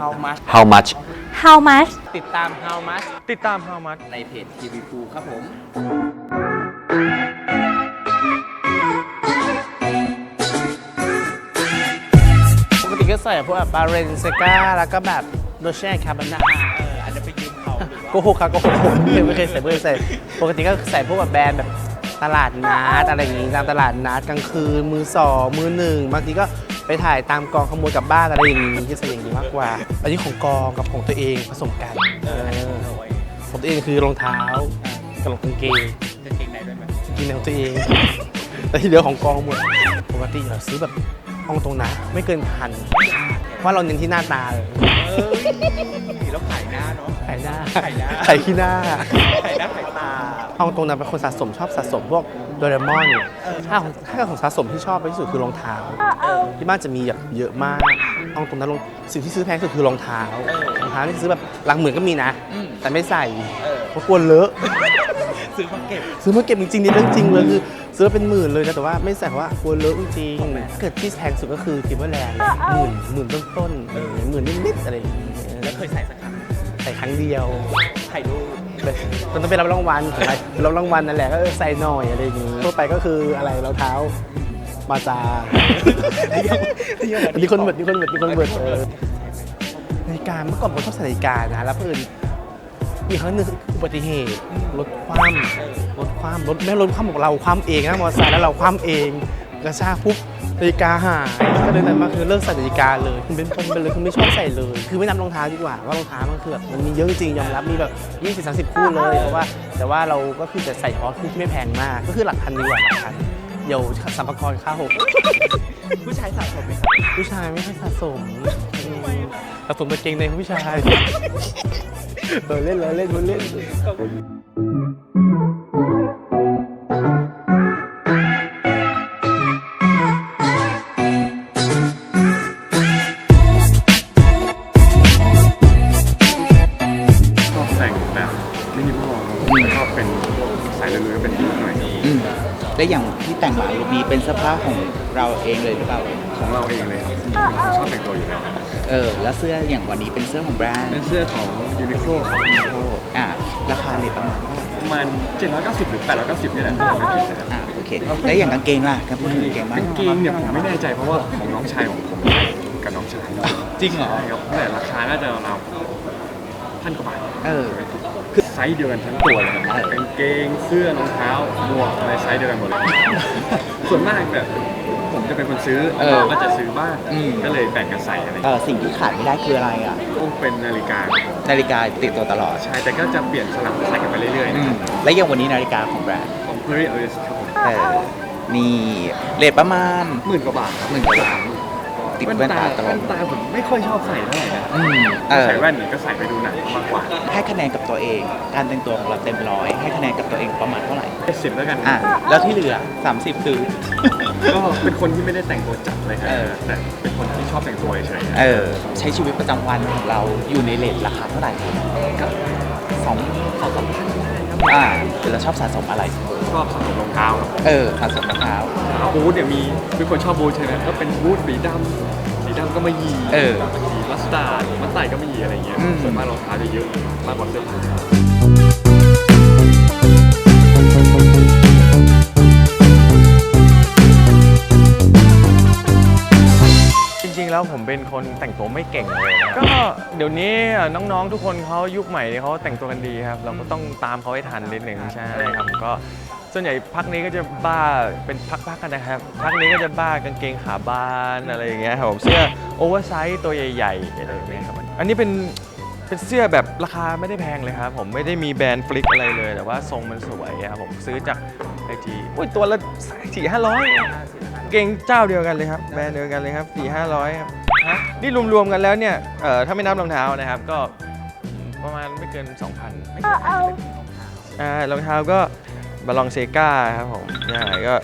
How much how much how much ติดตาม How much ติดตาม How much ในเพจ TV ฟูครับผม ปกติก็ใส่พวกแบบบาเรนเซกาแล้วก็แบบโดเช่คาบานาเอออาจจะไปยืมเขาโกหกครับโกหกผมไม่เคยใส่ไม่เคยใส่ ปกติก็ใส่พวกแบบแบรนด์แบบตลาดนัดอะไรอย่างงี้ตามตลาดนัดกลางคืนมือสองมือหนึ่งบางทีก็ ไปถ่ายตามกองขโมยกลับบ้านอะไรอย่างงี้จะใส่อย่างนี้มากกว่า อันนี้ของกองกับของตัวเองผสมกันเออของตัวเองคือรองเท้ากับรองกางเกงกางเกงในด้วยไหมกินในของตัวเอง แต่ที่เหลือของกองหมดปกติเราซื้อแบบห้องตรงนะไม่เกินพันเพราะเราเน้นที่หน้าตาเลยเอ้ยแล้วขาย หน้าเนาะขายหน้าขายหน้าขายขี้หน้าขายหน้าขายตาห้องตรงนั้นเป็นคนสะสมชอบสะสมพวกโดเรมอนถ้าของถ้าของสะสมที่ชอบที่สุดคือรองเท้า ที่บ้านจะมีแบบเยอะมากห้องตรงนั้นรองสิ่งที่ซื้อแพงที่สุดคือรองเท้ารองเท้าที่ซื้อแบบหลังเหมือนก็มีนะ แต่ไม่ใส่เพราะกลัวเลอะ ซื้อมาเก็บ ซื้อมาเก็บจริงๆนี่เรื่องจริงเลยคือซื้อมาเป็นหมื่นเลยนะแต่ว่าไม่ใส่เพราะว่ากลัวเลอะจริงๆถ้าเกิดที่แพงสุดก็คือทิมเบอร์แลนด์หมื่นหมื่นต้นๆเออหมื่นนิดๆอะไรอย่างเงี้ยแล้วเคยใส่สักครั้งใส่ครั้งเดียวถ่ายรูปมันต้องไปรับรางวัลไปรับรางวัลนั่นแหละก็เออใส่หน่อยอะไรอย่างงี้ทั่วไปก็คืออะไรรองเท้ามาจามีคนเบิดมีคนเบิดมีคนเบิดเออนาฬิกาเมื่อก่อนผมชอบใส่นาฬิกานะแล้วเพื่อนมีครั้งหนึ่งอุบัติเหตุรถคว่ำรถคว่ำรถแม่รถคว่ำบอกเราคว่ำเองนะมอเตอร์ไซค์แล้วเราคว่ำเองกระชากปุ๊บ นาฬิกาหายก็เลยนั้นมาคือเลิกใส่นาฬิกาเลยคือเป็นคนไปเลยคือไม่ชอบใส่เลย คือไม่นับรองเท้าดีกว่าว่ารองเท้ามันคือแบบมันมีเยอะจริงๆยอมรับมีแบบ20 30คู่เลยเพราะว่า แต่ว่าเราก็คือจะใส่เฉพาะคู่ที่ไม่แพงมาก ก็คือหลักพันดีกว่าหลักพันเดี๋ยวสัมภาระค่าหกผู้ชายสะสมไหมครับผู้ชายไม่ค่อยสะสมอืมสะสมกางเกงในของผู้ชายเออเล่นเลยเล่นเล่น สายเรือๆเป็นยุคหน่อยอืมและอย่างที่แต่งมาลุคนี้เป็นเสื้อผ้าของเราเองเลยหรือเปล่าของเราเองเลยครับชอบแต่งตัวอยู่แล้วเออ แล้วเสื้ออย่างวันนี้เป็นเสื้อของแบรนด์เป็นเสื้อของยูนิโคลครับอ่าราคาเนี่ยประมาณเท่าไหร่ประมาณ790หรือ890นี่แหละถ้าผมไม่ผิดนะครับอ่าโอเค แล้วอย่างกางเกงล่ะครับพูดถึงกางเกงบ้าง กางเกงเนี่ยผมไม่แน่ใจเพราะว่าของน้องชายของผมกับน้องชายจริงเหรอ ใช่ครับแต่ราคาน่าจะราวๆ พันกว่าบาทเออ คือไซส์เดียวกันทั้งตัวเลยครับเออกางเกงเสื้อรองเท้าหมวกอะไรไซส์เดียวกันหมดเลยส่วนมากแบบผมจะเป็นคนซื้อเออก็จะซื้อบ้างอืม ก็เลยแบ่งกันใส่อะไรอย่างเอเงี้ยอสิ่งที่ขาดไม่ได้คืออะไรอะ ต้องเป็นนาฬิกานาฬิกาติดตัวตลอดใช่แต่ก็จะเปลี่ยนสลับใส่กันไปเรื่อยๆอืนะคมรับและอย่างวันนี้นาฬิกาของแบรนด์ของ p e r i o r ครับผมเออนี่เลทประมาณหมื่นกว่าบาทครับหมื่นกว่าบาท ติดแว่นตาตลอแว่ดนตาผมไม่ค่อยชอบใส่เท่าไหร่นะอืมเออใส่แว่นเนี่ยก็ใส่ไปดูหนังมากกว่าให้คะแนนกับตัวเอง การแต่งตัวของเราเต็มร้อยให้คะแนนกับตัวเองประมาณเท่าไหร่สิบแล้วกันอะแล้วที่เหลือ 30 คือ ก็เป็นคนที่ไม่ได้แต่งตัวจัดเลยครัเออ แต่เป็นคนที่ชอบแต่งตัวเฉยๆเออใช้ชีวิตประจำวันของเราอยู่ในเลทราคาเท่าไหร่ครับสองสองสามพัน อ่าคือเราชอบสะสมอะไร ชอบสะสมรองเท้าครับเออสะสมรองเท้า บูทเนี่ยมีเป็นคนชอบบูทใช่ไหมก็เป็นบูทสีดำสีดำก็มายีเออ สีมัสตาร์ดมัสตาร์ดก็มายีอะไรเงี้ยอืม ส่วนมากรองเท้าจะเยอะมากกว่าเสื้อผ้า แล้วผมเป็นคนแต่งตัวไม่เก่งเลยนะก็เดี๋ยวนี้น้องๆทุกคนเขายุคใหม่เนี่ยเขาแต่งตัวกันดีครับ เราก็ต้องตามเขาให้ทันนิดหนึ่งใช่ครับก็ส่วนใหญ่พักนี้ก็จะบ้าเป็นพักๆกันนะครับพักนี้ก็จะบ้ากางเกงขาบานอะไรอย่างเงี้ยครับผมเสื้อโอเวอร์ไซส์ตัวใหญ่ๆอะไรอย่างเงี้ยครับอันนี้เป็นเป็นเสื้อแบบราคาไม่ได้แพงเลยครับผมไม่ได้มีแบรนด์ฟลิกอะไรเลย แต่ว่าทรงมันสวยครับผมซื้อจาก ไอจีอุ้ยตัวละสี่ห้าร้อยเก่งเจ้าเดียวกันเลยครับแบรนด์เดียวกันเลยครับสี่ห้าร้อยครับฮะนี่รวมๆกันแล้วเนี่ยเอ่อถ้าไม่นับรองเท้านะครับก็ประมาณไม่เกิน 2,000ไม่เกินอ่ารองเท้าก็บาลองเซกาครับผมใช่ก็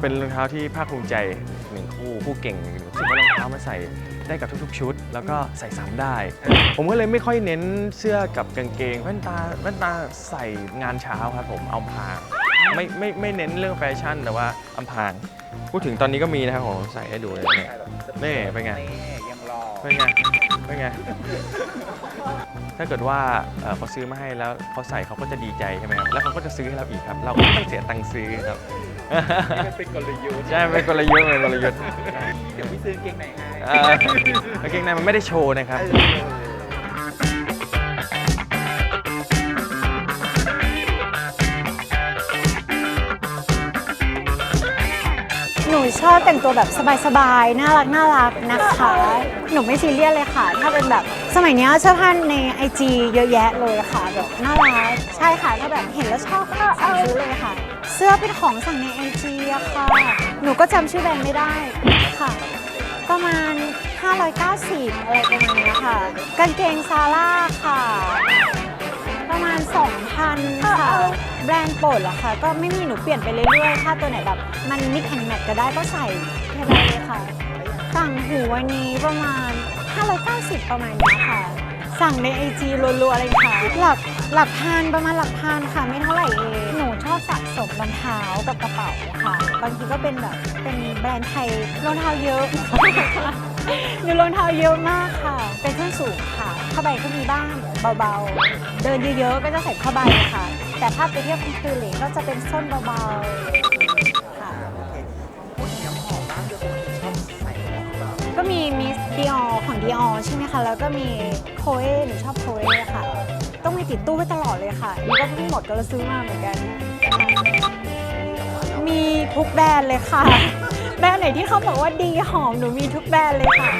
เป็นรองเท้าที่ภาคภูมิใจหนึ่งคู่คู่เก่งรู้สึกว่ารองเท้ามาใส่ได้กับทุกๆชุด แล้วก็ใส่ซ้ำได้ ผมก็เลยไม่ค่อยเน้นเสื้อกับกางเกงแว่นตาแว่นตาใส่งานเช้าครับผมเอาพราง ไม่ไม่ไม่เน้นเรื่องแฟชั่นแต่ว่าอำพรางพูดถึงตอนนี้ก็มีนะครับผมใส่ให้ดูเลยเนี่ย นี่เป็นไง ยังรอเป็นไงเป็นไง ถ้าเกิดว่าเอ่อเขาซื้อมาให้แล้วเขาใส่เขาก็จะดีใจใช่ไหมครับแล้วเขาก็จะซื้อให้เราอีกครับ เราก็ไม่ต้องเสียตังค์ซื้อครับเป็นกลยุทธ์ใช่เป็นกลยุทธ์เป็นกลยุทธ์ เดี๋ยวพี่ซื้อเกงไหนให้ เอ่อกางเกงในมันไม่ได้โชว์นะครับห นูชอบแต่งตัวแบบสบายๆ น่ารักน่ารักนะคะ หนูไม่ซีเรียสเลยค่ะ ถ้าเป็นแบบสมัยนี้ยเสื้อผ้าในไอจีเยอะแยะเลยค่ะแบบน่ารัก ใช่ค่ะ ถ้าแบบเห็นแล้วชอบก็สั่งซื้อเลยค่ะ เสื้อเป็นของสั่งในไอจีอะค่ะ หนูก็จำชื่อแบรนด์ไม่ได้ค่ะ ประมาณ 590 อะไรประมาณนี้ค่ะ กางเกงซาร่าค่ะ ประมาณ 2,000 ค่ะ แบรนด์โปรดเหรอคะก็ไม่มีหนูเปลี่ยนไปเรื่อยๆ ถ้าตัวไหนแบบ มันมิกแอนแมทก็ได้ก็ใส่แค่นั้นเลยค่ะ สั่งหูวันนี้ประมาณ 590 ประมาณเนี้ยค่ะ สั่งในไอจีรัวๆเลยค่ะ หลักหลักพันประมาณหลักพันค่ะ ไม่เท่าไหร่เอง หนูชอบสะสมรองเท้ากับกระเป๋าค่ะ บางทีก็เป็นแบบเป็นแบรนด์ไทยรองเท้าเยอะ หนูรองเท้าเยอะมากค่ะ เป็นส้นสูงค่ะ ผ้าใบก็มีบ้างเบาๆ เดินเยอะๆ ก็จะใส่ผ้าใบค่ะ แต่ถ้าไปเที่ยวกลางคืนหรือก็จะเป็นส้นเบาๆค่ะ ก็มีมิสดิออของดิออใช่ไหมคะ แล้วก็มีโคเอหนูชอบโคเอค่ะ ต้องมีติดตู้ไว้ตลอดเลยค่ะนี่ก็เพิ่งหมดก็เลยซื้อมาเหมือนกัน มีทุกแบรนด์เลยค่ะ แบรนด์ไหนที่เขาบอกว่าดีหอมหนูมีทุกแบรนด์เลยค่ะ